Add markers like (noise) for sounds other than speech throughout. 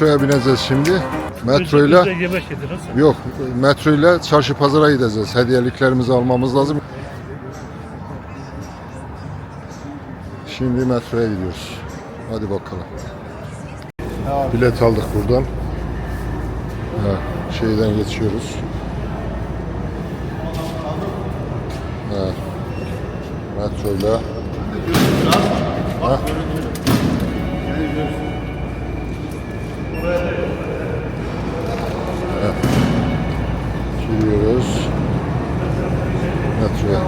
Metroya bineceğiz şimdi. Metroyla Önce yemek yedi nasıl? yok metroyla çarşı pazara gideceğiz. Hediyeliklerimizi almamız lazım. Şimdi metroya gidiyoruz. Hadi bakalım. Bilet aldık buradan. Ha, şeyden geçiyoruz. Ha, metroyla. Ha. Ha. Giriyoruz. Metroya.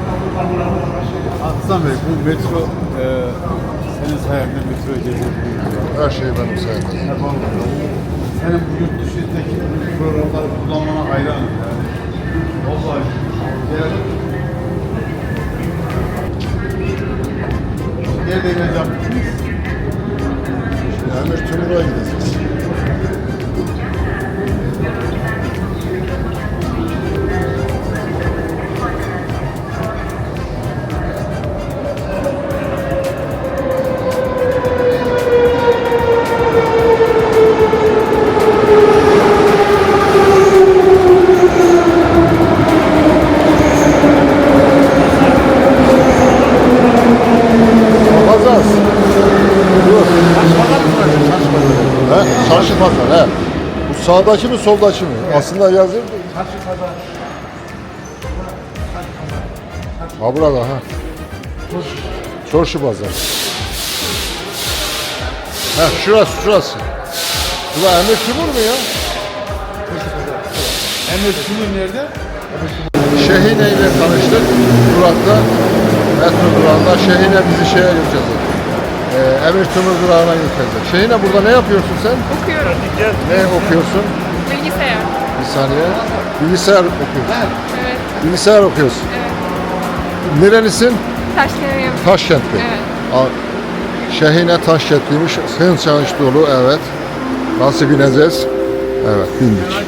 Hasan Bey bu metro e, senin sayende metro gezebiliyor. Her şey benim sayemde. Senin bu yurt dışındaki programları kullanmana hayranım yani. Vallahi. Yani, Nerede ineceğim? Emir Timur'a gideceğiz. Sağdaki mi soldaki mi? Aslında yazıyor. Ha burada ha. Çarşı pazar. Ha şurası şurası. Bu Emir Timur mu ya? Emre Tümür nerede? Şehine ile tanıştık. Durakta. Metro durağında. Şehine bizi şeye götürecek. Ee, Emir Timur durağına götürecek. Şehine burada ne yapıyorsun sen? Okuyorum. Ne okuyorsun? Bilgisayar. Bir saniye. Bilgisayar okuyorsun. Evet. Bilgisayar okuyorsun. Evet. Nerelisin? Taşkınıyım. Taşkentli. Evet. A- Şehine Taşkentliymiş. Hın çalış dolu. Evet. Nasıl bineceğiz? Evet bindik.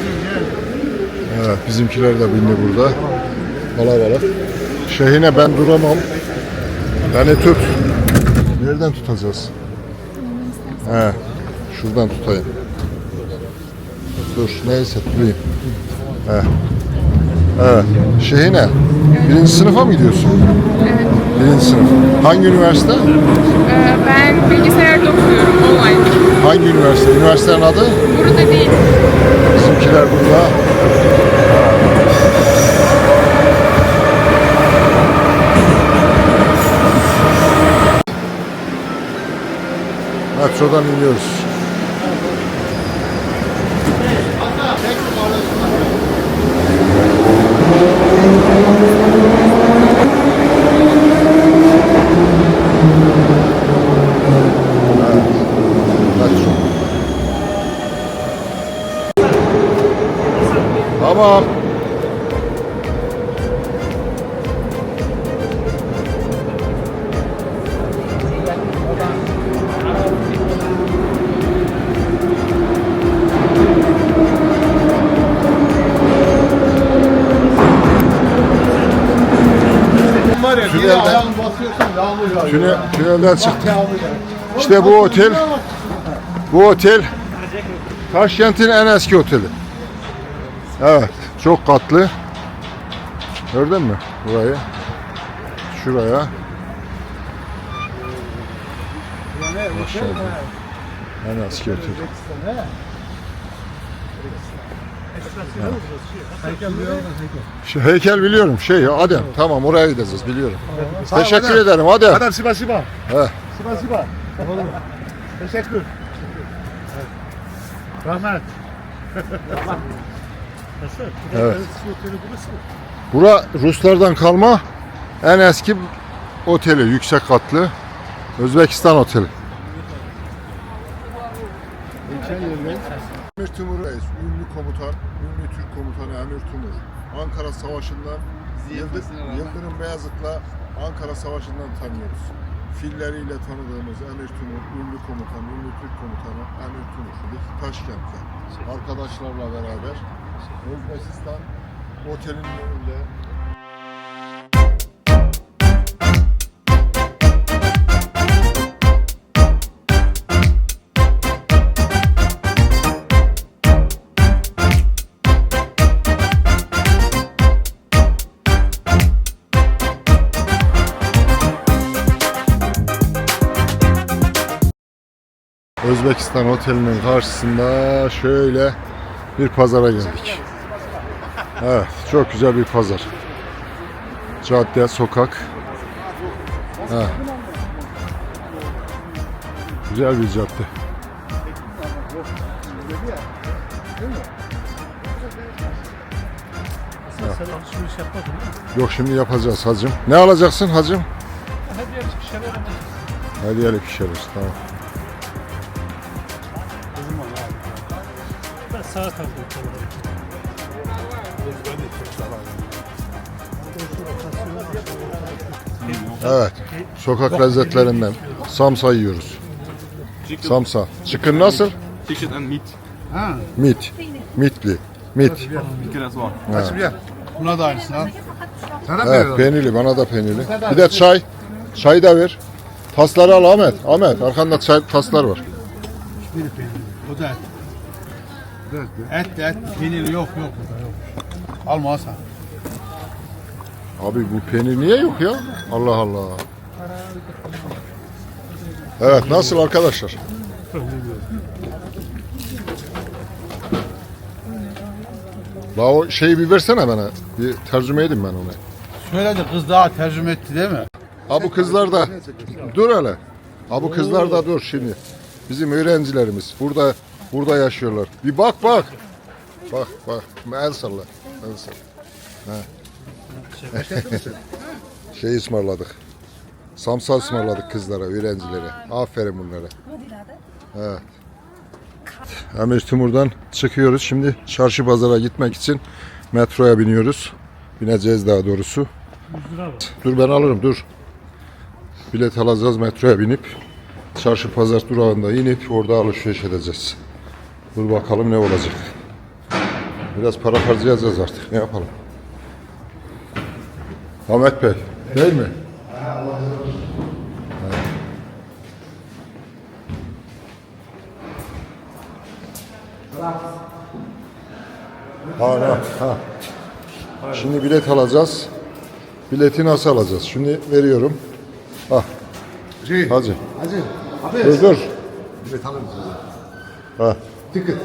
Evet bizimkiler de bindi burada. Kalabalık. Şehine ben duramam. Beni tut. Nereden tutacağız? He. Şuradan tutayım. Dur neyse tutayım. He. Evet. Şehine. Birinci sınıfa mı gidiyorsun? Evet. Birinci sınıf. Hangi üniversite? Ee, ben bilgisayarda okuyorum online. Hangi üniversite? Üniversitenin adı? Burada değil. Bizimkiler burada. Metrodan iniyoruz. Tünel, tünelden çıktık. İşte bu otel, bu otel Taşkent'in en eski oteli. Evet, çok katlı. Gördün mü burayı? Şuraya. Maşallah. En eski otel. Şu heykel biliyorum şey ya Adem. Tamam oraya gideceğiz biliyorum. Teşekkür ederim Adem. Adam siba siba. He. Siba siba. Teşekkür. Rahmet. Nasıl? Evet. (laughs) Bura Ruslardan kalma en eski oteli, yüksek katlı. Özbekistan oteli. Emir Timur Reis, ünlü komutan, ünlü Türk komutanı Emir Timur. Ankara Savaşı'ndan Yıldır- Yıldırım Beyazıt'la Ankara Savaşı'ndan tanıyoruz. Filleriyle tanıdığımız Emir Timur, ünlü komutan, ünlü Türk komutanı Emir Timur. Taşkent'te arkadaşlarla beraber Özbekistan otelin önünde Özbekistan Oteli'nin karşısında şöyle bir pazara geldik. Evet, çok güzel bir pazar. Cadde, sokak. Ha. Güzel bir cadde. Sen, sen alışveriş yapmadın mı? Yok şimdi yapacağız hacım. Ne alacaksın hacım? Hediyelik bir şeyler. Hediyelik bir şeyler. Tamam. Aldım kenara. Evet. Sokak lezzetlerinden samsa yiyoruz. Samsa. Chicken nasıl? Chicken and meat. Meat. Mitli. Meat. Chicken as well. Gel. Buna da aynısını al. Sana Evet peynirli. Bana da peynirli. Bir de çay. Çay da ver. Tasları al Ahmet. Ahmet arkanda çay, taslar var. Biri peynir. O da et. De et. Peynir yok yok. burada yok. Alma Hasan. Abi bu peynir niye yok ya? Allah Allah. Evet nasıl arkadaşlar? La o şeyi bir versene bana. Bir tercüme edeyim ben onu. Söyledi kız daha tercüme etti değil mi? Ha bu kızlar da dur hele. Ha bu kızlar da dur şimdi. Bizim öğrencilerimiz burada burada yaşıyorlar. Bir bak bak. Bak bak. El salla. El salla. Ha. (laughs) şey ısmarladık. Samsa ısmarladık kızlara, öğrencilere. Aferin bunlara. Evet. Emir Timur'dan çıkıyoruz. Şimdi çarşı pazara gitmek için metroya biniyoruz. Bineceğiz daha doğrusu. Dur ben alırım dur. Bilet alacağız metroya binip çarşı pazar durağında inip orada alışveriş edeceğiz. Dur bakalım ne olacak. Biraz para harcayacağız artık. Ne yapalım? Ahmet Bey, değil mi? Ha, ha, ha. Şimdi bilet alacağız. Bileti nasıl alacağız? Şimdi veriyorum. Ah. Şey, Hacı. Hacı. Abi. Dur dur. Evet alırım size. Ha. Ticket.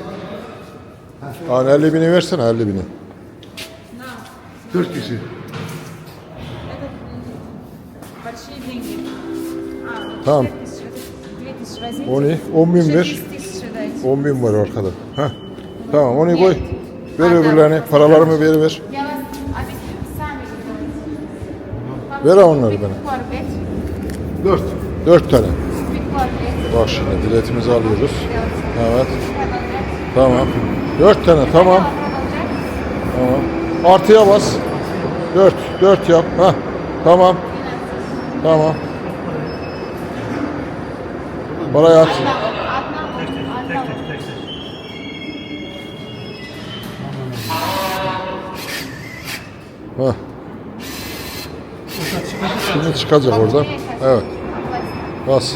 Ha 50 bini versene 50 bini. Dört kişi. Большие деньги. А, Tamam. 2000 возьмите. 10, 10 bin ver. 600 тысяч дайте. 10 bin var arkada. Ha. Tamam onu koy. Ver öbürlerini. Paralarımı ver ver. Я вас объясню, сами сделайте. Ver onları bana. Спиквар 5, Dört. 4 tane. Bak şimdi biletimizi alıyoruz. Evet. Tamam. Dört tane tamam. Tamam. Artıya bas. Dört. Dört yap. Heh. Tamam. Tamam. Parayı at. Heh. Şimdi çıkacak oradan. Evet. Bas.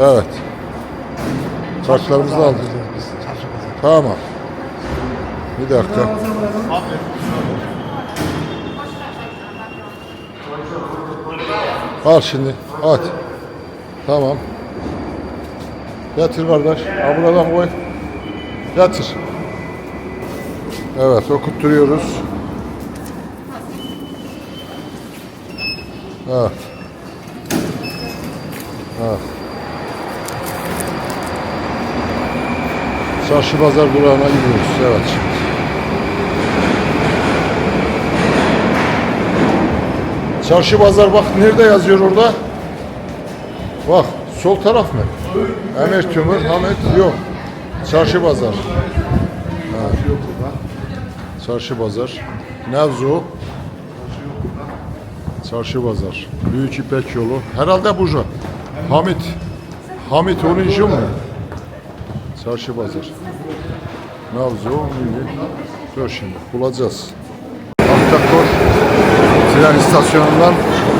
Evet. Kartlarımızı aldık. Tamam. Bir dakika. Al şimdi. At. Tamam. Yatır kardeş. Ha buradan koy. Yatır. Evet okutturuyoruz. Evet. Çarşı pazar durağına gidiyoruz. Evet şimdi. Çarşı pazar bak nerede yazıyor orada? Bak sol taraf mı? Emir Tümür, Hamet yok. Çarşı pazar. Çarşı pazar. Nevzu. Çarşı pazar. Büyük İpek yolu. Herhalde bu jo. Hamit. Hamit onun işi mi? Çarşı pazar. Nevzu. Büyük. Dur şimdi bulacağız. Aktakor tren istasyonundan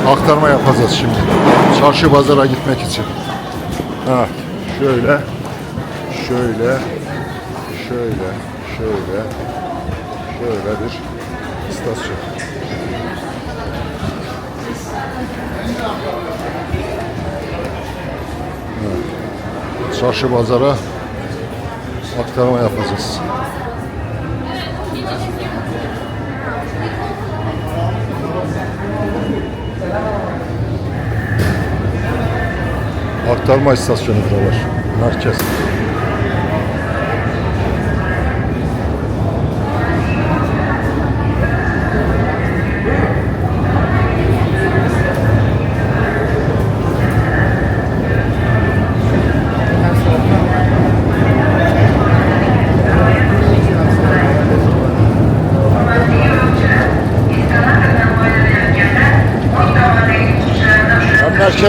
aktarma yapacağız şimdi. Çarşı pazara gitmek için. Ha, şöyle, şöyle, şöyle, şöyle, şöyle bir istasyon. çarşı pazara aktarma yapacağız. Aktarma istasyonu buralar. Merkez.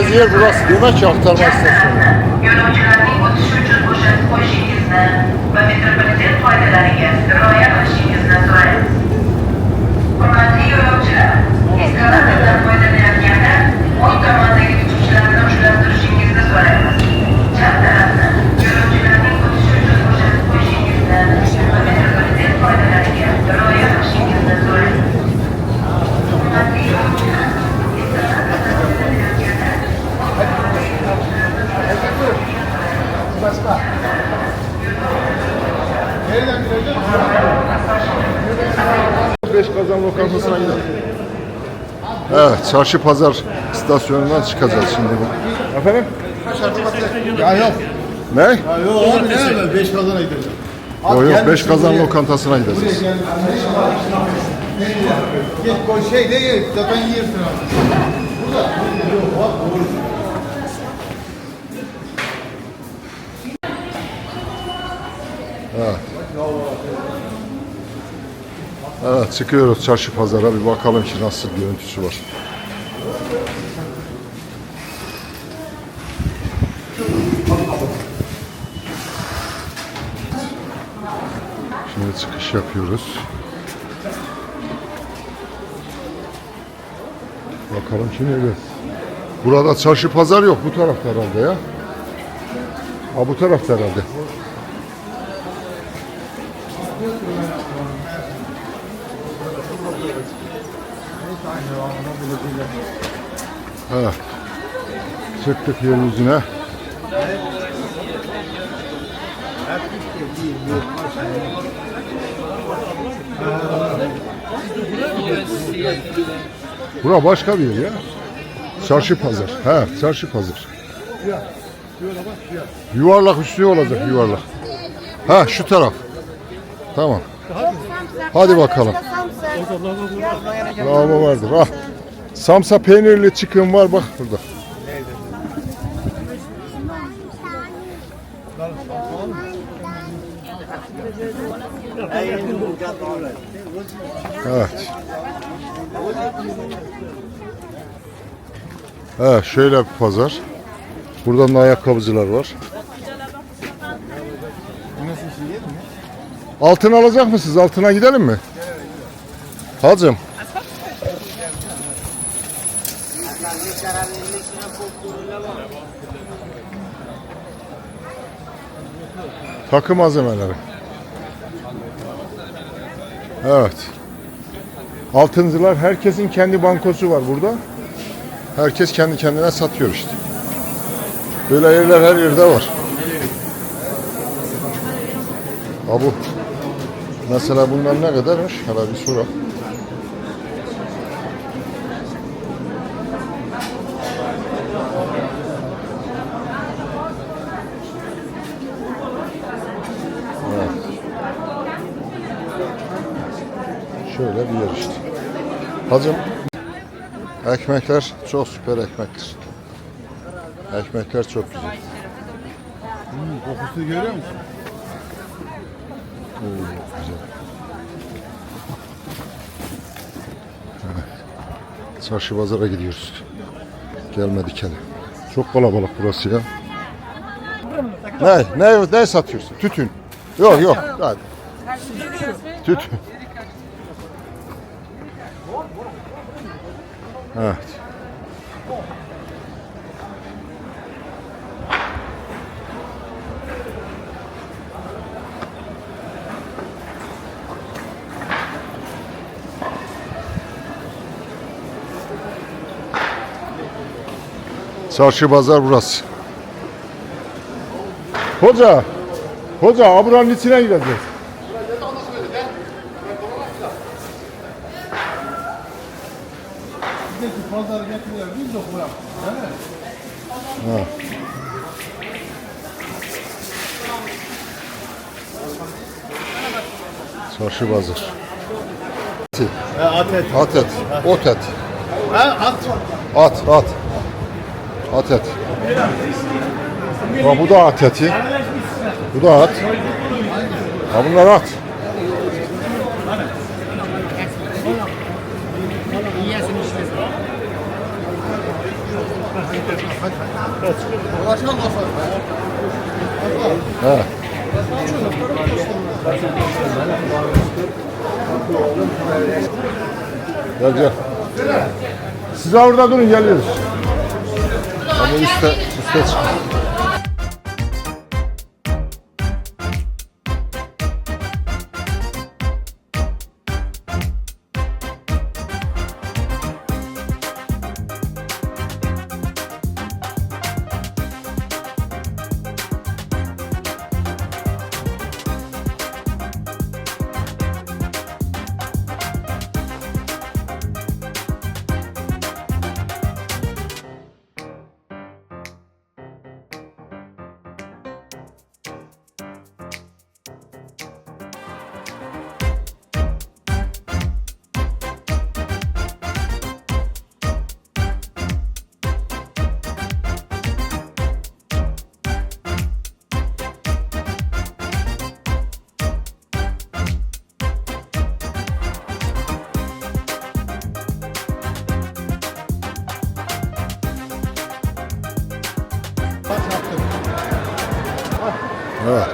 Merkezi yer burası ki aktarma istasyonu? O'tishi uchun bo'shatib qo'yishingizni va metropoliten qoidalariga rioya qilishingizni so'raymiz. Hurmatli yo'lovchilar, eskalatordan foydalanayotganda o'ng tomondagi tutuvchilarni ushlab turishingizni so'raymiz. Çarşı pazar istasyonundan çıkacağız şimdi. Efendim? Ya yok. Ne? Ya yok abi ne hemen 5 kazana gideceğim. Yok yok, 5 kazan lokantasına gideceğiz. Git koy şey de ye. Zaten yersin abi. Burada. Yok bak doğru. Evet, çıkıyoruz çarşı pazara. Bir bakalım ki nasıl bir görüntüsü var. Şimdi yapıyoruz. Bakalım ki nerede? Burada çarşı pazar yok. Bu tarafta herhalde ya. Ha bu tarafta herhalde. Evet. Çıktık yeryüzüne. Bura başka bir yer ya. Çarşı pazar. He, çarşı pazar. Yuvarlak üstü olacak yuvarlak. Ha şu taraf. Tamam. Hadi bakalım. Lavabo vardır. Ah. Samsa peynirli çıkın var bak burada. Evet. Evet şöyle bir pazar. Buradan da ayakkabıcılar var. Altın alacak mısınız? Altına gidelim mi? Hacım. Takı malzemeleri. Evet. Altıncılar herkesin kendi bankosu var burada. Herkes kendi kendine satıyor işte. Böyle yerler her yerde var. Ha bu. Mesela bunlar ne kadarmış? Hala bir sorak. Şöyle bir yer işte. Hacım ekmekler çok süper ekmektir. Ekmekler çok güzel. Kokusunu görüyor musun? Oo, güzel. Evet. Çarşı pazara gidiyoruz. Gelmedik hele. Çok kalabalık burası ya. Ne? Ne, ne satıyorsun? Tütün. Yok yok. Hadi. Tütün. Evet. Çarşı pazar burası. Hoca, hoca aburanın içine gideceğiz. De bırak. Değil mi? Çarşı pazar. He at et. At et, ot et. He at. At, at. At et. Bak bu da at eti. Bu da at. Ha bunlar at. Gel gel. Siz orada durun geliyoruz. Ama üstte, üstte çık.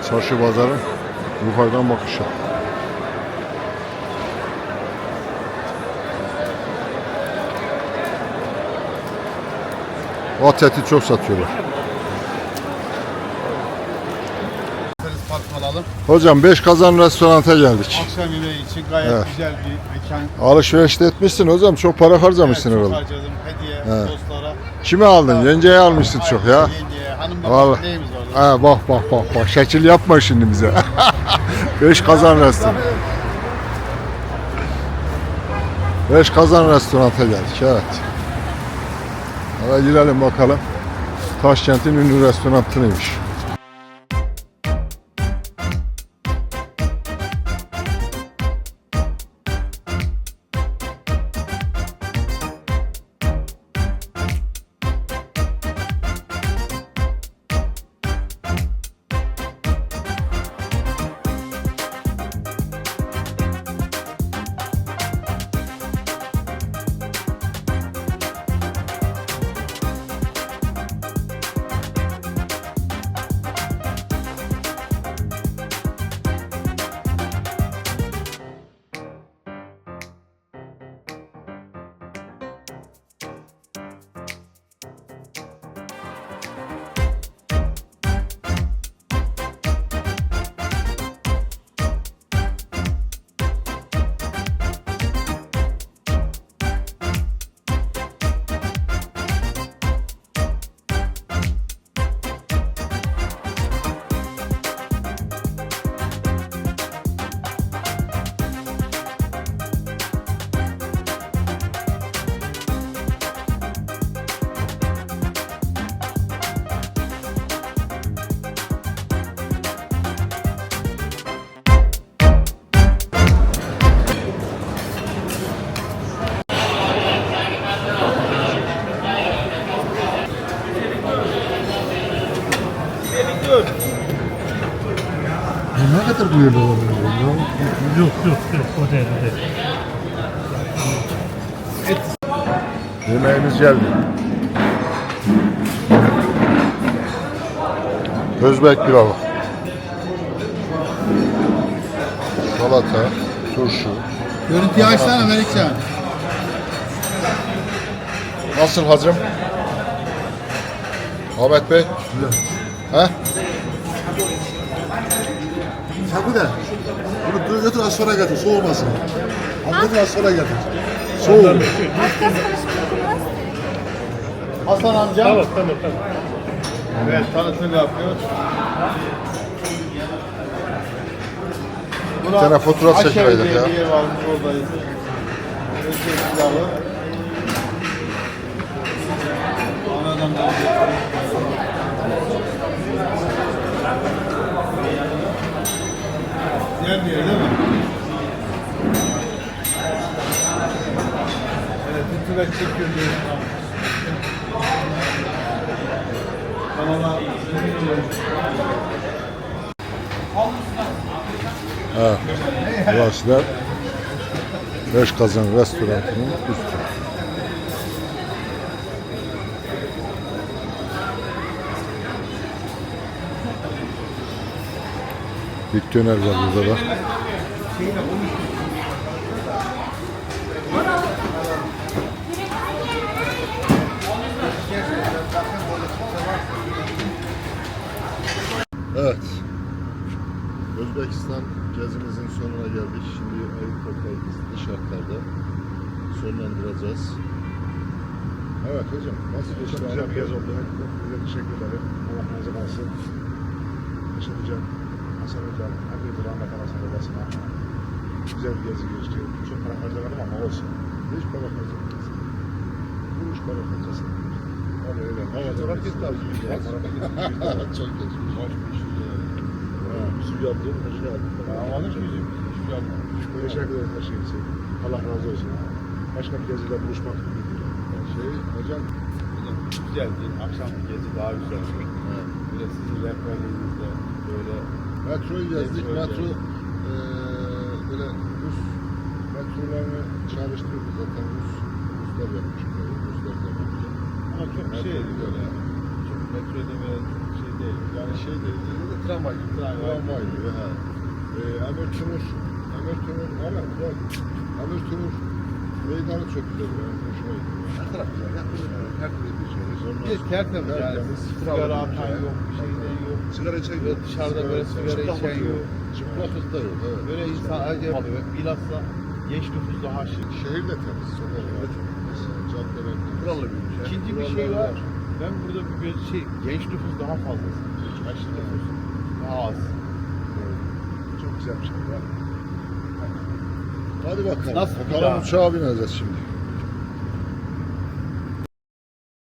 Çarşı pazarı yukarıdan bakışı. At eti çok satıyorlar. Alalım. Hocam 5 kazan restoranta geldik. Akşam yemeği için gayet Evet. güzel bir mekan. Alışveriş de etmişsin hocam. Çok para harcamışsın Evet, çok herhalde. harcadım. Hediye, Evet. dostlara. Kime aldın? Yengeye almışsın çok ya. Yengeye, hanım Vallahi. neyimiz orada? Ha, bak bak bak bak. Şekil yapma şimdi bize. (laughs) 5 kazan restoran. 5 kazan restoranta geldik evet. Hadi girelim bakalım. Taşkent'in ünlü restoranıymış. Ne Geldi. Özbek pilavı. Salata, turşu. Görüntüyü açsana Melikcan. Nasıl hacım? Ahmet Bey? He? Tabii de. Bunu dur götür az sonra getir. Soğumasın. Götür az sonra getir. Soğuk. Hasan amca. Tamam tamam tamam. Evet tanıtım yapıyor. Bir tane fotoğraf çekileydik ya. Bir yer varmış oradayız. Özgür silahı. Anadan da değil mi? Evet, intibet çekiyor Evet. Da Beş Kazan restoranının üstü. Bir döner var burada da. Şartlarda sonlandıracağız. Evet hocam nasıl geçti? Güzel bir gezi oldu. Size teşekkür ederim. Allah razı olsun. Teşekkür ederim. Hasan Hocam, hepiniz rahmet arasında odasına. Güzel bir gezi geçti. Çok para harcamadım ama olsun. Hiç para harcamadınız. Kuruş para harcasın. Öyle öyle. Hava taraf gitti abi. Çok geçmiş. Hoş bir iş. Su yaptım, her şey yaptım. Anladın şey yapmadım. Teşekkür ederim her şey için. Allah razı olsun. Başka bir geziyle buluşmak ümidiyle. Şey hocam Güzeldi. Akşam gezi daha güzel. Böyle sizin rehberliğinizde böyle metroyu gezdik. Metro eee böyle Rus metrolarını çalıştırdık zaten Rus Ruslar yapmış. Ruslar zamanında. ama çok şeydi böyle. Çok metroda böyle çok şey değil. Yani şey değil. Tramvay gibi. Tramvay. Tramvay gibi. Eee Emir Timur. Ama güzel. Timur meydanı çok güzel. Yani hoşuma gitti. Her taraf güzel. Her türlü, her türlü bir şey. Sonra Bir tertemiz yani. tertemiz, Sigara atan yok, bir şey de yok. Sigara içen Böyle yok. dışarıda böyle sigara içen yok. Çıplaklık da yok. Evet. Böyle insan acayip alıyor. Bilhassa genç nüfus daha şık. Şehir de temiz. Sokaklar da temiz. Caddeler temiz. Kurallı bir ülke. İkinci bir şey var. Ben burada bir göz şey, genç nüfus daha fazla. Yaşlı nüfus daha az. Çok güzel bir şey. ya. Hadi bakalım. Nasıl bakalım uçağa bineceğiz şimdi.